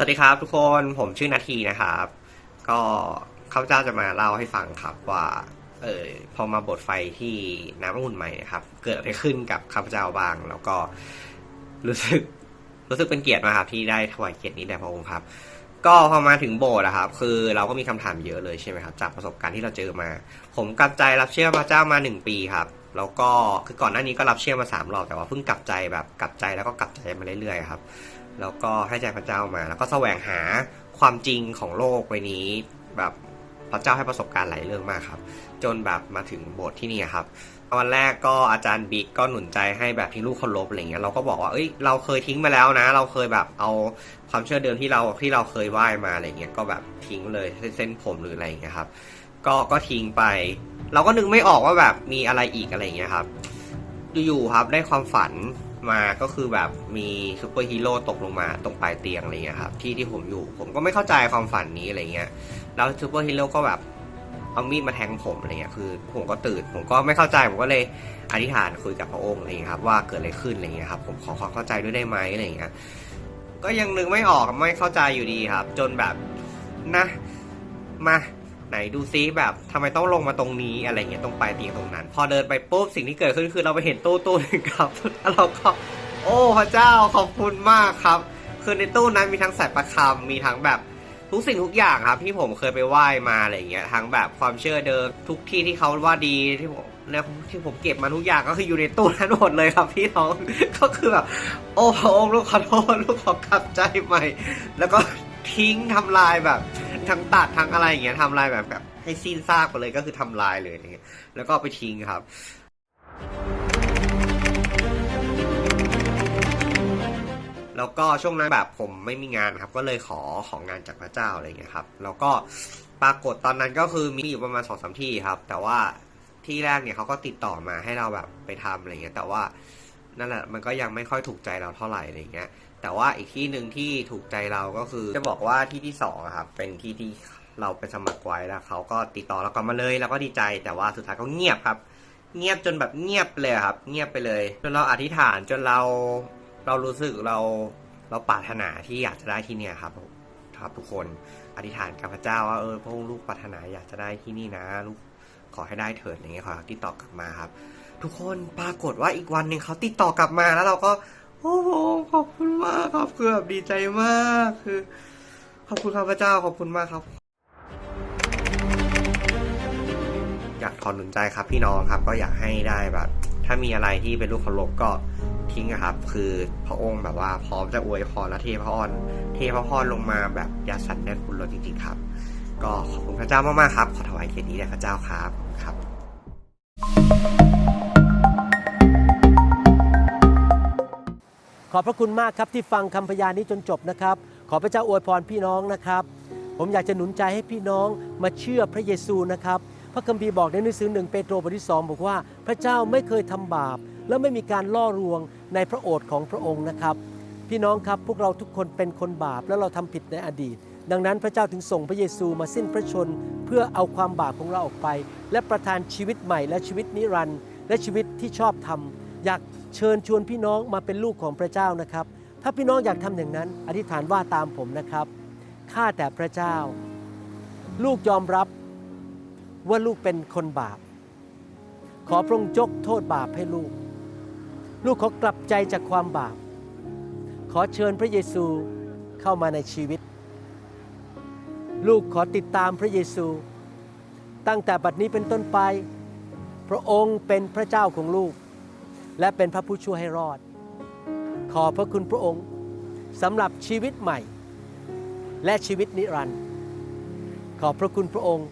สวัสดีครับทุกคนผมชื่อนาทีนะครับ ก็ข้าพเจ้าจะมาเล่าให้ฟังครับว่า เออพอมาบทไฟที่น้ำองุ่นใหม่นะครับ เกิดอะไรขึ้นกับข้าพเจ้าบ้าง แล้วก็รู้สึกรู้สึกเป็นเกียรติมากครับที่ได้ถวายเกียรตินี้แด่พระองค์ครับ ก็พอมาถึงโบสถ์นะครับ คือเราก็มีคำถามเยอะเลยใช่ไหมครับ จากประสบการณ์ที่เราเจอมา ผมกลับใจรับเชื่อพระเจ้ามาหนึ่งปีครับ แล้วก็คือก่อนหน้านี้ก็รับเชื่อมาสามรอบแต่ว่าเพิ่งกลับใจแบบกลับใจแล้วก็กลับใจมาเรื่อยๆครับ แล้วก็ให้ใจพระเจ้ามา แล้วก็แสวงหาความจริงของโลกใบนี้ แบบพระเจ้าให้ประสบการณ์หลายเรื่องมากครับ จนแบบมาถึงโบสถ์ที่นี่ครับวันแรกก็อาจารย์บิ๊กก็หนุนใจให้แบบทิ้งลูกเคารพอะไรเงี้ยเราก็บอกว่าเอ้ยเราเคยทิ้งมาแล้วนะ เราเคยแบบเอาความเชื่อเดิมที่เราที่เราเคยไหว้มาอะไรเงี้ยก็แบบทิ้งเลยเส้นเส้นผมหรืออะไรเงี้ยครับก็ก็ทิ้งไป เราก็นึกไม่ออกว่าแบบมีอะไรอีกอะไรเงี้ยครับอยู่ๆครับได้ความฝัน มาก็คือแบบมีซูเปอร์ฮีโร่ตกลงมาตรงปลายเตียงอะไรเงี้ยครับที่ที่ผมอยู่ผมก็ไม่เข้าใจความฝันนี้อะไรเงี้ยแล้วซูเปอร์ฮีโร่ก็แบบเอามีดมาแทงผมอะไรเงี้ยคือผมก็ตื่นผมก็ไม่เข้าใจผมก็เลยอธิษฐานคุยกับพระองค์อะไรเงี้ยครับว่าเกิดอะไรขึ้นอะไรเงี้ยครับผมขอความเข้าใจด้วยได้ไหมอะไรเงี้ยก็ยังนึกไม่ออกไม่เข้าใจอยู่ดีครับ จนแบบนะมา ไหนดูซิแบบทำไมต้องลงมาตรงนี้อะไรเงี้ยตรงปลายเตียงตรงนั้น พอเดินไปปุ๊บสิ่งที่เกิดขึ้นคือเราไปเห็นตู้ตู้หนึงครับแล้วเราก็ โอ้พระเจ้าขอบคุณมากครับ คือในตู้นั้นมีทั้งสายประคำมีทั้งแบบทุกสิ่งทุกอย่างครับที่ผมเคยไปไหว้มาอะไรเงี้ยทั้งแบบความเชื่อเดิมทุกที่ที่เขาว่าดีที่ผมนี่ยที่ผมเก็บมาทุกอย่างก็คืออยู่ในตู้นั้นหมดเลยครับพี่น้องก็คือแบบโอ้พระองค์ลูกขอโทษลูกขอกลับใจใหม่ แล้วก็ทิ้งทำลายแบบ ทั้งตัดทั้งอะไรอย่างเงี้ยทำลายแบบแบบให้สิ้นซากไปเลยก็คือทำลายเลยอย่างเงี้ยแล้วก็ไปทิ้งครับแล้วก็ช่วงนั้นแบบผมไม่มีงานครับ ก็เลยขอของงานจากพระเจ้าอะไรเงี้ยครับ แล้วก็ปรากฏตอนนั้นก็คือมีอยู่ประมาณสองสามที่ครับ แต่ว่าที่แรกเนี่ยเขาก็ติดต่อมาให้เราแบบไปทำอะไรเงี้ยแต่ว่า นั่นแหละมันก็ยังไม่ค่อยถูกใจเราเท่าไหร่อะไรเงี้ย แต่ว่าอีกที่หนึ่งที่ถูกใจเราก็คือ จะบอกว่าที่ที่สองครับเป็นที่ที่เราไปสมัครไว้แล้วเขาก็ติดต่อเรากลับมาเลยเราก็ดีใจแต่ว่าสุดท้ายก็เงียบครับ เงียบจนแบบเงียบเลยครับ เงียบไปเลย จนเราอธิษฐานจนเราเรารู้สึกเราเราปรารถนาที่อยากจะได้ที่เนี่ยครับครับทุกคนอธิษฐานกับพระเจ้าว่าเออพระองค์ลูกปรารถนาอยากจะได้ที่นี่นะ ลูกขอให้ได้เถิดอะไรเงี้ยขอติดต่อกลับมาครับ ทุกคนปรากฏว่าอีกวันหนึ่งเขาติดต่อกลับมาแล้วเราก็โอ้โหขอบคุณมากครับคือแบบดีใจมากคือ ขอบคุณครับพระเจ้าขอบคุณมากครับ อยากขอหนุนใจครับพี่น้องครับ ก็อยากให้ได้แบบ ถ้ามีอะไรที่เป็นลูกเคารพก็ทิ้งอะครับ คือพระองค์แบบว่าพร้อมจะอวยพรและเทพระพรเทพระพรลงมาแบบยาสันแน่นคุณรถจริงๆครับ ก็ขอบคุณพระเจ้ามากๆครับ ขอถวายเกียรตินี้แด่พระเจ้าครับครับข อบพระคุณมากครับที่ฟังคำพยานนี้จนจบนะครับ ขอพระเจ้าอวยพรพี่น้องนะครับ ผมอยากจะหนุนใจให้พี่น้องมาเชื่อพระเยซูนะครับ พระคัมภีร์บอกในหนังสือหนึ่งเปโตรบทที่สองบอกว่า พระเจ้าไม่เคยทำบาป และไม่มีการล่อลวงในพระโอษฐ์ของพระองค์นะครับ พี่น้องครับพวกเราทุกคนเป็นคนบาปแล้วเราทำผิดในอดีต ดังนั้นพระเจ้าถึงส่งพระเยซูมาสิ้นพระชนเพื่อเอาความบาปของเราออกไป และประทานชีวิตใหม่และชีวิตนิรันดร์และชีวิตที่ชอบธรรม อยากเชิญชวนพี่น้องมาเป็นลูกของพระเจ้านะครับ ถ้าพี่น้องอยากทำอย่างนั้น อธิษฐานว่าตามผมนะครับ ข้าแต่พระเจ้า ลูกยอมรับว่าลูกเป็นคนบาป ขอพระองค์ยกโทษบาปให้ลูก ลูกขอกลับใจจากความบาป ขอเชิญพระเยซูเข้ามาในชีวิต ลูกขอติดตามพระเยซู ตั้งแต่บัดนี้เป็นต้นไป พระองค์เป็นพระเจ้าของลูก และเป็นพระผู้ช่วยให้รอด ขอพระคุณพระองค์สำหรับชีวิตใหม่ และชีวิตนิรันดร์ขอบพระคุณพระองค์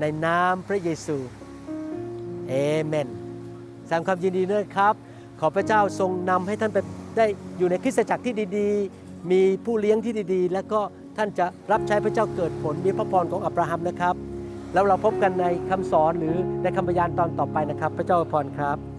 ในนามพระเยซูเอเมนสดงความยินดีด้วยครับ ขอพระเจ้าทรงนำให้ท่านไปได้อยู่ในคริสตจักรที่ดีๆ มีผู้เลี้ยงที่ดีๆ แล้วก็ท่านจะรับใช้พระเจ้าเกิดผลมีพระพรของอับราฮัมนะครับ แล้วเราพบกันในคำสอนหรือในคำพยานตอนต่อไปนะครับ พระเจ้าอวยพรครับ